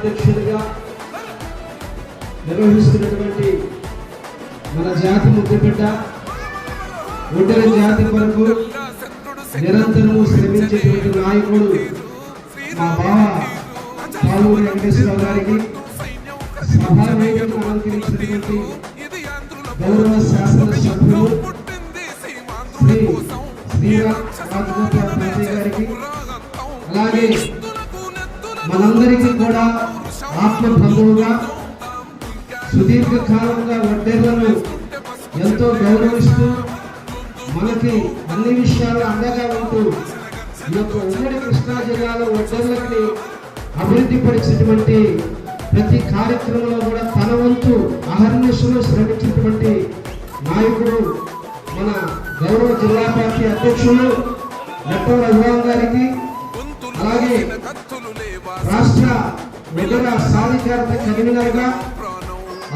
అధ్యక్షుడిగా నిర్వహిస్తున్నటువంటి మన జాతి ముద్దుబిడ్డ ఒంటరి జాతి కొరకు నిరంతరము శ్రమించేటువంటి నాయకుడు మా బావ పాలూరు వెంకటేశ్వర గారికి సభా అలంకరించినటువంటి గౌరవ శాసన సభ్యులు శ్రీ శ్రీరామ్ గారికి అలాగే మనందరికీ కూడా ఆత్మ బంధువుగా సుదీర్ఘ వడ్డేళ్ళను ఎంతో గౌరవిస్తూ మనకి అన్ని విషయాలు అండగా ఉంటూ ఈ యొక్క ఉమ్మడి కృష్ణా జిల్లాలో వడ్డేళ్ళకి అభివృద్ధి పరిచినటువంటి ప్రతి కార్యక్రమంలో కూడా తన వంతు అహర్నిశలో శ్రమించినటువంటి నాయకుడు మన గౌరవ జిల్లా పార్టీ అధ్యక్షులు నెట్టవ రఘురామ్ గారికి అలాగే రాష్ట్ర నగర సాధికారత కన్వీనర్గా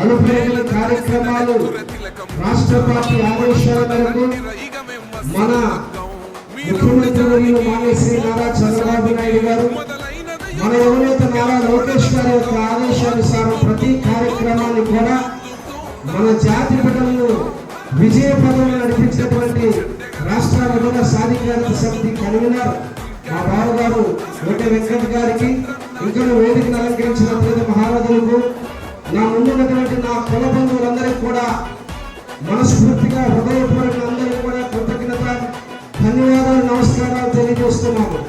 అనుప్రేరణ కార్యక్రమాలు రాష్ట్ర పార్టీ ఆదేశాల మేరకు మన ముఖ్యమంత్రి మానేశ్రీ నారా చంద్రబాబు నాయుడు గారు మన యువనేత నారా లోకేష్ గారి యొక్క ఆదేశానుసారం ప్రతి కార్యక్రమాన్ని కూడా మన జాతి బిడ్డలను విజయపదంలో నడిపించినటువంటి రాష్ట్ర విధుల సాధికారత సమితి కన్వీనర్. మా బావగారు వెంట వెంకట గారికి ఇంకా వేదికను అలంకరించిన మహారాజులకు నా ముందున్నటువంటి నా కుల బంధువులందరికీ కూడా మనస్ఫూర్తిగా హృదయపూర్వక అందరికీ కూడా కృతజ్ఞత ధన్యవాదాలు నమస్కారాలు తెలియజేస్తున్నాను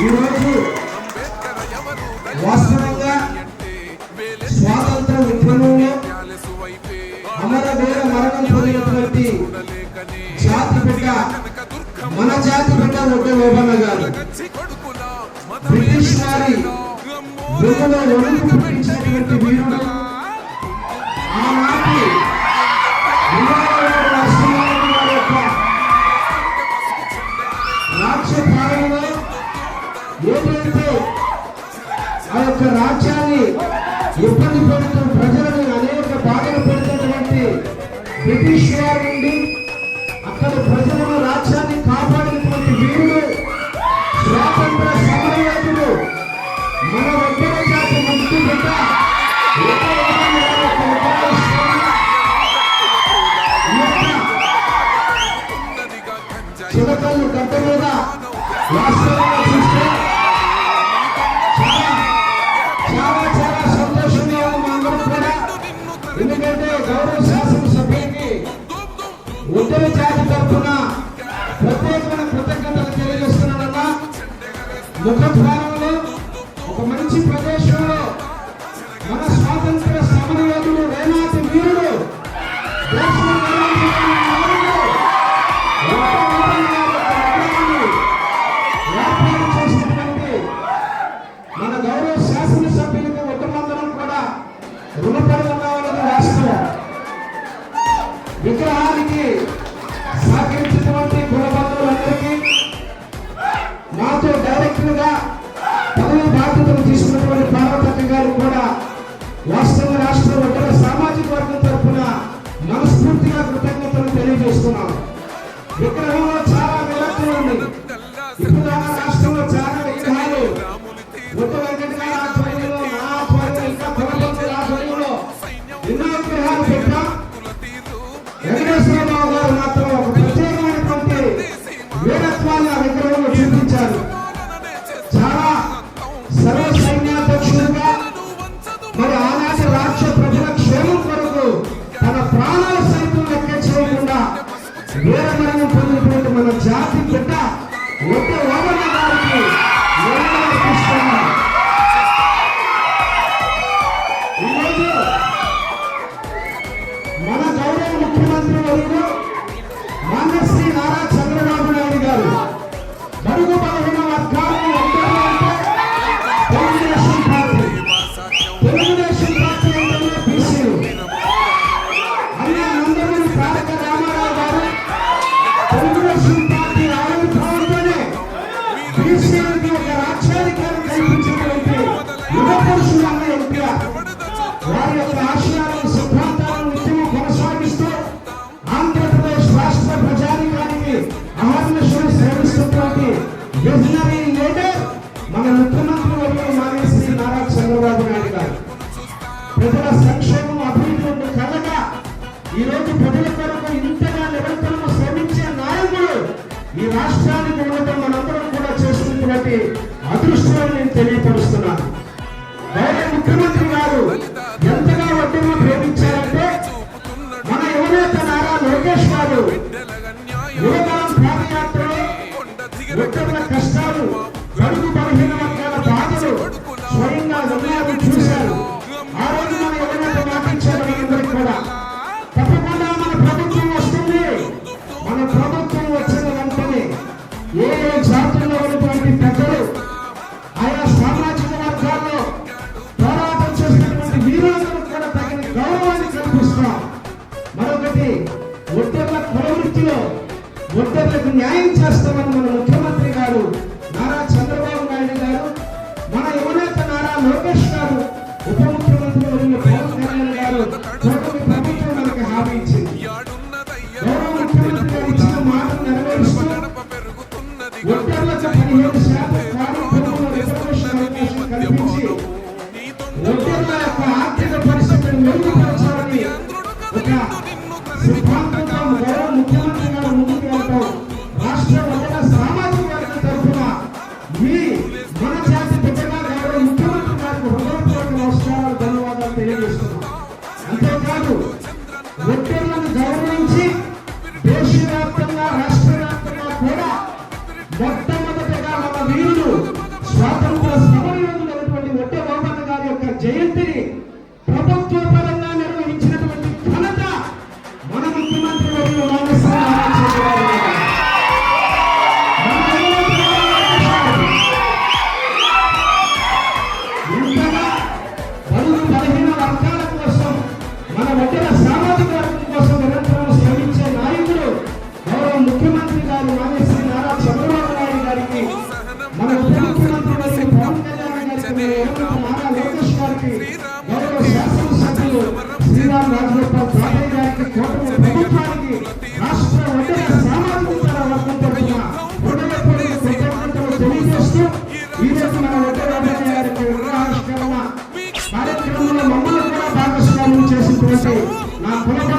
ఈరోజు వాస్తవంగా స్వాతంత్ర ఉద్యమంలో అమరవీర మరణం పొందినటువంటి మన జాతి బిడ్డ ఒడ్డే ఓబన్న గారు బ్రిటిష్ వారి భూమిలో వణుకు పుట్టించినటువంటి వీరుడు ఆనాటి రాజ్య పాలనలో ఏదైతే ఆ యొక్క రాజ్యాన్ని ఇబ్బంది పడుతున్న ప్రజల ఉత్తర జాతి తరఫున ప్రత్యేకమైన కృతజ్ఞతలు తెలియజేస్తున్నానన్నా ముఖద్వారంలో ఒక విగ్రహంలో లోకేష్ గారు యువతరం పాదయాత్రలో ఒక్కరుల కష్టాలు బడుగు బలహీన వర్గాల బాధలు స్వయంగా విన్నారు చూశారు. ఆ రోజు మన ఎవరైనా మాటించారు మనందరికీ కూడా. తప్పకుండా మన ప్రభుత్వం వస్తుంది. మన ప్రభుత్వం వచ్చిన వెంటనే ఏ ఏ జాతుల్లో ఉన్నటువంటి పెద్దలు ఆయా సామాజిక వర్గాల్లో పోరాటం చేసినటువంటి వీరులందరూ దృష్టిలో కుల న్యాయం చేస్తామని మన ముఖ్యమంత్రి గారు నారా చంద్రబాబు నాయుడు గారు మన యువనేత నారా లోకేష్ గారు ఉప ముఖ్యమంత్రి మరియు పవన్ కళ్యాణ్ గారు కూటమి ప్రభుత్వం మనకి హామీ ఇచ్చింది. గౌరవ ముఖ్యమంత్రి గారు ఇచ్చిన మాట నెరవేరుస్తూ ఒడ్డర్లకు పదిహేడు శాతం కార్మికులకు రిజర్వేషన్ అవకాశం కల్పించి ఒడ్డర్ల యొక్క ఆర్థిక పరిస్థితిని మెరుగుపరచ శ్రీరామ్ రాజగోపాల్ తాతయ్య గారికి కోటమి ప్రభుత్వానికి రాష్ట్ర వంటల సామాజిక వర్గం తరఫున రుణమెప్పుడైనా మన వెంకటరామయ్య గారికి కార్యక్రమంలో మమ్మల్ని కూడా భాగస్వామ్యం చేసినటువంటి నా కుల